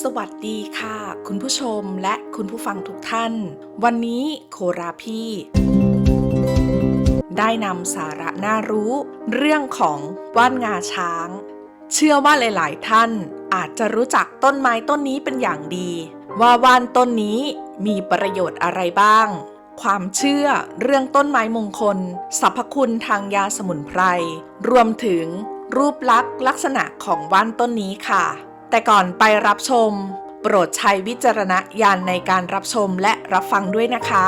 สวัสดีค่ะ คุณผู้ชมและคุณผู้ฟังทุกท่าน วันนี้โคราพี่ ได้นำสาระน่ารู้ เรื่องของว่านงาช้าง เชื่อว่าหลาย ๆ ท่านอาจจะรู้จักต้นไม้ต้นนี้เป็นอย่างดี ว่าว่านต้นนี้มีประโยชน์อะไรบ้าง ความเชื่อเรื่องต้นไม้มงคลสรรพคุณทางยาสมุนไพรรวมถึงรูปลักษณ์ลักษณะของว่านต้นนี้ค่ะ แต่ก่อนไปรับชม โปรดใช้วิจารณญาณในการรับชมและรับฟังด้วยนะคะ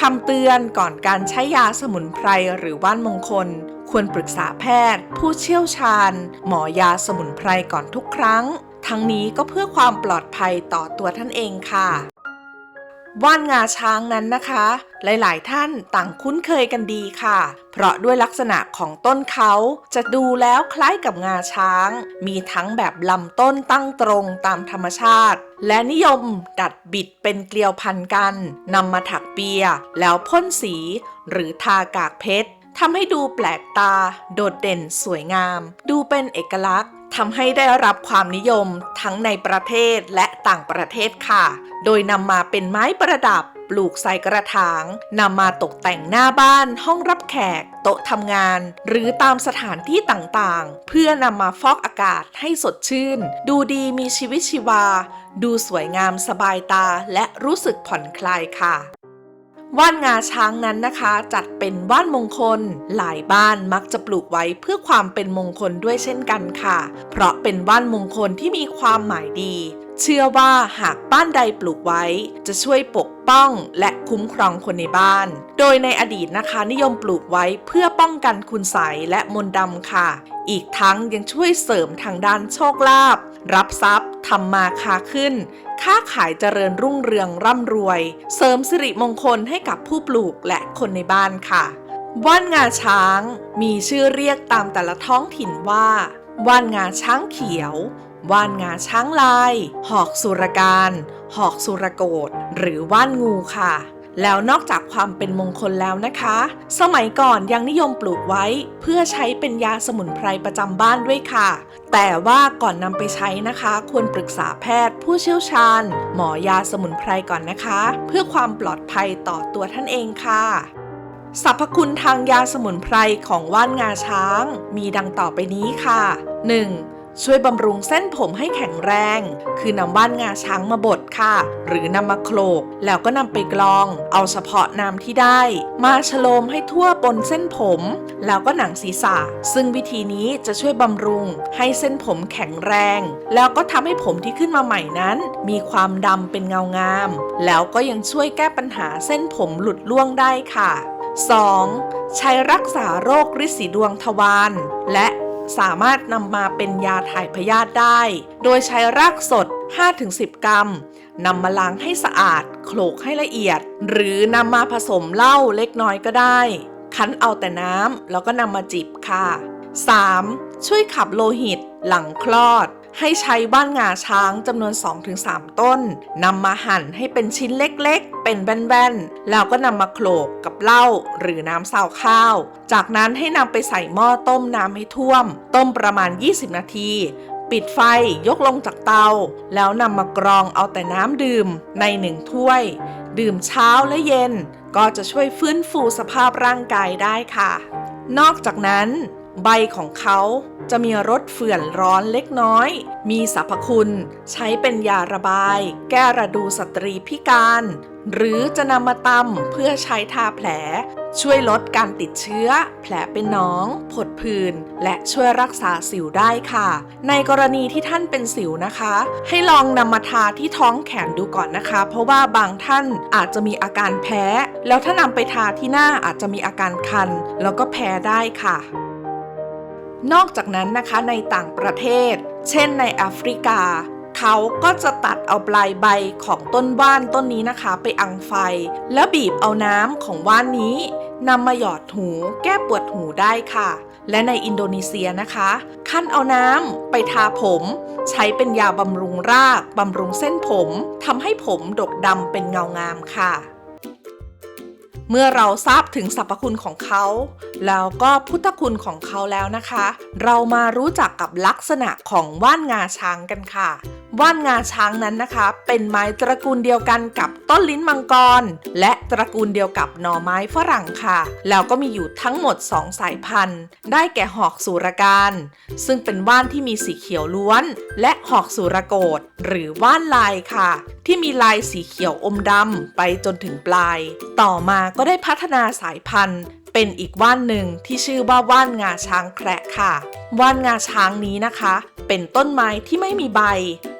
คำเตือนก่อนการใช้ยาสมุนไพรหรือว่านมงคล ควรปรึกษาแพทย์ ผู้เชี่ยวชาญ หมอยาสมุนไพรก่อนทุกครั้ง ทั้งนี้ก็เพื่อความปลอดภัยต่อตัวท่านเองค่ะ ว่านงาช้างนั้นนะคะ หลายๆ ท่านต่างคุ้นเคยกันดีค่ะ เพราะด้วยลักษณะของต้นเขาจะดูแล้วคล้ายกับงาช้าง มีทั้งแบบลำต้นตั้งตรงตามธรรมชาติ และนิยมดัดบิดเป็นเกลียวพันกันนำมาถักเปีย แล้วพ่นสี หรือทากากเพชรทำให้ดูแปลกตา โดดเด่นสวยงาม ดูเป็นเอกลักษณ์ ทำให้ได้รับความนิยมทั้งในประเทศและต่างประเทศค่ะ โดยนำมาเป็นไม้ประดับปลูกใส่กระถางนำมาตกแต่งหน้าบ้าน ห้องรับแขก โต๊ะทำงาน หรือตามสถานที่ต่างๆ เพื่อนำมาฟอกอากาศให้สดชื่น ดูดีมีชีวิตชีวา ดูสวยงามสบายตาและรู้สึกผ่อนคลายค่ะ ว่านงาช้างนั้นนะคะ จัดเป็นว่านมงคล หลายบ้านมักจะปลูกไว้เพื่อความเป็นมงคลด้วยเช่นกันค่ะ เพราะเป็นว่านมงคลที่มีความหมายดี เชื่อว่าหากบ้านใดปลูกไว้ จะช่วยปกป้องและคุ้มครองคนในบ้าน โดยในอดีตนะคะนิยมปลูกไว้เพื่อป้องกันคุณใสและมนต์ดำค่ะ อีกทั้งยังช่วยเสริมทางด้านโชคลาภรับทรัพย์ทำมาค้าขึ้น ค้าขายเจริญรุ่งเรืองร่ำรวย เสริมสิริมงคลให้กับผู้ปลูกและคนในบ้านค่ะ ว่านงาช้างมีชื่อเรียกตามแต่ละท้องถิ่นว่า ว่านงาช้างเขียว ว่านงาช้างลาย หอกสุรการ หอกสุรโกดหรือว่านงูค่ะ แล้วนอกจากความเป็นมงคลแล้วนะคะ สมัยก่อนยังนิยมปลูกไว้ เพื่อใช้เป็นยาสมุนไพรประจำบ้านด้วยค่ะ แต่ว่าก่อนนำไปใช้นะคะ ควรปรึกษาแพทย์ ผู้เชี่ยวชาญ หมอยาสมุนไพรก่อนนะคะ เพื่อความปลอดภัยต่อตัวท่านเองค่ะสรรพคุณทางยาสมุนไพรของว่านงาช้าง มีดังต่อไปนี้ค่ะ 1. ช่วยบำรุงเส้นผมให้แข็งแรง คือนำว่านงาช้างมาบดค่ะ หรือนำมาโขลก แล้วก็นำไปกรอง เอาเฉพาะน้ำที่ได้ มาฉโลมให้ทั่วบนเส้นผม แล้วก็หนังศีรษะ ซึ่งวิธีนี้จะช่วยบำรุง ให้เส้นผมแข็งแรง แล้วก็ทำให้ผมที่ขึ้นมาใหม่นั้น มีความดำเป็นเงางาม แล้วก็ยังช่วยแก้ปัญหาเส้นผมหลุดล่วงได้ค่ะ 2. ใช้รักษาโรคริดสีดวงทวารและ สามารถนำมาเป็นยาถ่ายพยาธิได้ โดยใช้รากสด 5-10 กรัมนำมาล้างให้สะอาด โขลกให้ละเอียด หรือนำมาผสมเหล้าเล็กน้อยก็ได้ คั้นเอาแต่น้ำแล้วก็นำมาจิบค่ะ 3. ช่วยขับโลหิตหลังคลอด ให้ใช้บ้านงาช้างจำนวน 2-3 ต้นนำมาหั่นให้เป็นชิ้นเล็กๆ เป็นแบนๆ แล้วก็นำมาโขลกกับเหล้าหรือน้ำซาวข้าว จากนั้นให้นำไปใส่หม้อต้มน้ำให้ท่วม ต้มประมาณ 20 นาที ปิดไฟยกลงจากเตา แล้วนำมากรองเอาแต่น้ำดื่มในหนึ่งถ้วย ดื่มเช้าและเย็น ก็จะช่วยฟื้นฟูสภาพร่างกายได้ค่ะ นอกจากนั้น ใบของเขาจะมีรสเฝื่อนร้อนเล็กน้อย มีสรรพคุณ ใช้เป็นยาระบาย แก้ระดูสตรีพิการ หรือจะนำมาตำเพื่อใช้ทาแผล ช่วยลดการติดเชื้อ แผลเป็นหนอง ผดผื่น และช่วยรักษาสิวได้ค่ะ ในกรณีที่ท่านเป็นสิวนะคะ ให้ลองนำมาทาที่ท้องแขนดูก่อนนะคะ เพราะว่าบางท่านอาจจะมีอาการแพ้ แล้วถ้านำไปทาที่หน้าอาจจะมีอาการคัน แล้วก็แพ้ได้ค่ะ นอกจากนั้นนะคะในต่างประเทศ เช่นในแอฟริกา เขาก็จะตัดเอาปลายใบของต้นว่านต้นนี้นะคะ ไปอังไฟ แล้วบีบเอาน้ำของว่านนี้นำมาหยอดหูแก้ปวดหูได้ค่ะ และในอินโดนีเซียนะคะ ขั้นเอาน้ำไปทาผม ใช้เป็นยาบำรุงรากบำรุงเส้นผมทำให้ผมดกดำเป็นเงางามค่ะ เมื่อเราทราบถึงสรรพคุณของเขา แล้วก็พุทธคุณของเขาแล้วนะคะ เรามารู้จักกับลักษณะของว่านงาช้างกันค่ะ ว่านงาช้างนั้นนะคะ เป็นไม้ตระกูลเดียวกันกับต้นลิ้นมังกร และตระกูลเดียวกับหน่อไม้ฝรั่งค่ะ แล้วก็มีอยู่ทั้งหมด 2 สายพันธุ์ ได้แก่หอกสุรการ ซึ่งเป็นว่านที่มีสีเขียวล้วน และหอกสุรโกฏหรือว่านลายค่ะ ที่มีลายสีเขียวอมดำไปจนถึงปลาย ต่อมาก็ได้พัฒนาสายพันธุ์เป็นอีกว่านหนึ่งที่ชื่อว่าว่านงาช้างแคระค่ะ ว่านงาช้างนี้นะคะ เป็นต้นไม้ที่ไม่มีใบ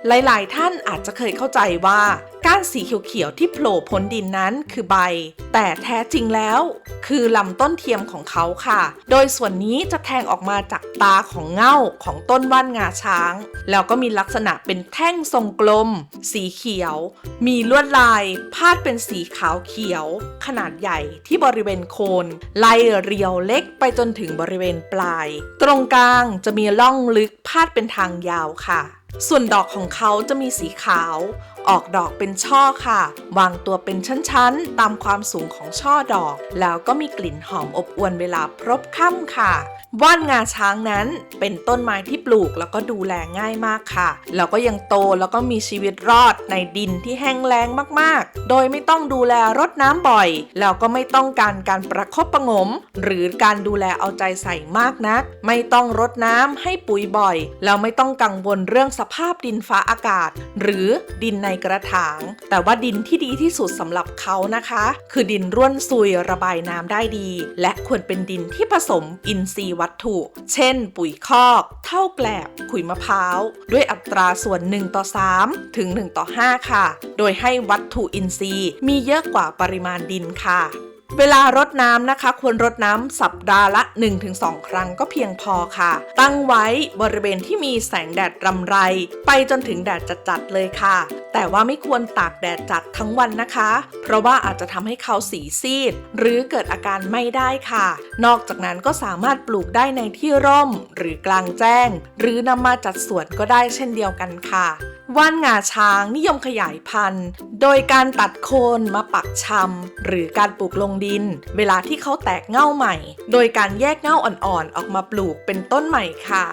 หลาย ๆ ท่านอาจจะเคยเข้าใจว่า ก้านสีเขียวๆที่โผล่พ้นดินนั้นคือใบ แต่แท้จริงแล้ว คือลำต้นเทียมของเขาค่ะ โดยส่วนนี้จะแทงออกมาจากตาของเง่าของต้นว่านงาช้าง แล้วก็มีลักษณะเป็นแท่งทรงกลม สีเขียว มีลวดลาย พาดเป็นสีขาวเขียว ขนาดใหญ่ที่บริเวณโคนไล่เรียวเล็กไปจนถึงบริเวณปลาย ตรงกลางจะมีล่องลึกพาดเป็นทางยาวค่ะ ส่วนดอกของเขาจะมีสีขาว ออกดอกเป็นช่อค่ะ วางตัวเป็นชั้นๆ ตามความสูงของช่อดอก แล้วก็มีกลิ่นหอมอบอวลเวลาพรบค่ำค่ะ ว่านงาช้างนั้นเป็นต้นไม้ที่ปลูกแล้วก็ดูแลง่ายมากค่ะ แล้วก็ยังโตแล้วก็มีชีวิตรอดในดินที่แห้งแล้งมากๆ โดยไม่ต้องดูแลรดน้ำบ่อย แล้วก็ไม่ต้องการการประคบประงม หรือการดูแลเอาใจใส่มากนัก ไม่ต้องรดน้ำให้ปุ๋ยบ่อย แล้วไม่ต้องกังวลเรื่องสภาพดินฟ้าอากาศ หรือดินในกระถาง แต่ว่าดินที่ดีที่สุดสำหรับเขานะคะ คือดินร่วนซุยระบายน้ำได้ดี และควรเป็นดินที่ผสมอินทรีย์วัตถุ เช่น ปุ๋ยคอกเท่าแกลบขุยมะพร้าว ด้วยอัตราส่วน 1 ต่อ 3 ถึง 1 ต่อ 5 ค่ะ โดยให้วัตถุอินทรีย์มีเยอะกว่าปริมาณดินค่ะ เวลารดน้ำนะคะ ควรรดน้ำสัปดาห์ละ 1-2 ครั้งก็เพียงพอค่ะ ตั้งไว้บริเวณที่มีแสงแดดรำไร ไปจนถึงแดดจัดๆเลยค่ะ แต่ว่าไม่ควรตากแดดจัดทั้งวันนะคะ เพราะว่าอาจจะทำให้เขาสีซีด หรือเกิดอาการไม่ได้ค่ะ นอกจากนั้นก็สามารถปลูกได้ในที่ร่ม หรือกลางแจ้ง หรือนำมาจัดสวนก็ได้เช่นเดียวกันค่ะว่านงาช้างนิยมขยายพันธุ์ โดยการตัดโคนมาปักชำหรือการปลูกลงดิน เวลาที่เขาแตกเง่าใหม่ โดยการแยกเง่าอ่อนๆออกมาปลูกเป็นต้นใหม่ค่ะ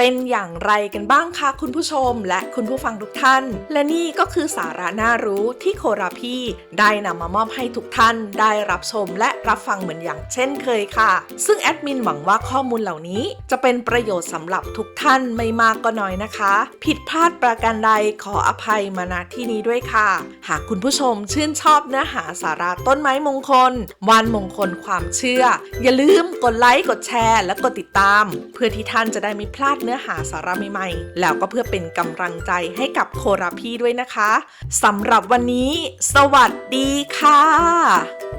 เป็นอย่างไรกันบ้างคะคุณผู้ชมและคุณผู้ฟังทุกท่าน และนี่ก็คือสาระน่ารู้ที่โคราพี่ได้นำมามอบให้ทุกท่าน ได้รับชมและรับฟังเหมือนอย่างเช่นเคยค่ะ ซึ่งแอดมินหวังว่าข้อมูลเหล่านี้ จะเป็นประโยชน์สำหรับทุกท่านไม่มากก็น้อยนะคะ ผิดพลาดประการใดขออภัยมาณที่นี้ด้วยค่ะ หากคุณผู้ชมชื่นชอบเนื้อหาสาระต้นไม้มงคล วันมงคลความเชื่อ อย่าลืมกดไลค์กดแชร์ และกดติดตาม เพื่อที่ท่านจะได้ไม่พลาดเนื้อหาสาระใหม่ๆ แล้วก็เพื่อเป็นกำลังใจให้กับโคราพี่ด้วยนะคะสำหรับวันนี้ สวัสดีค่ะ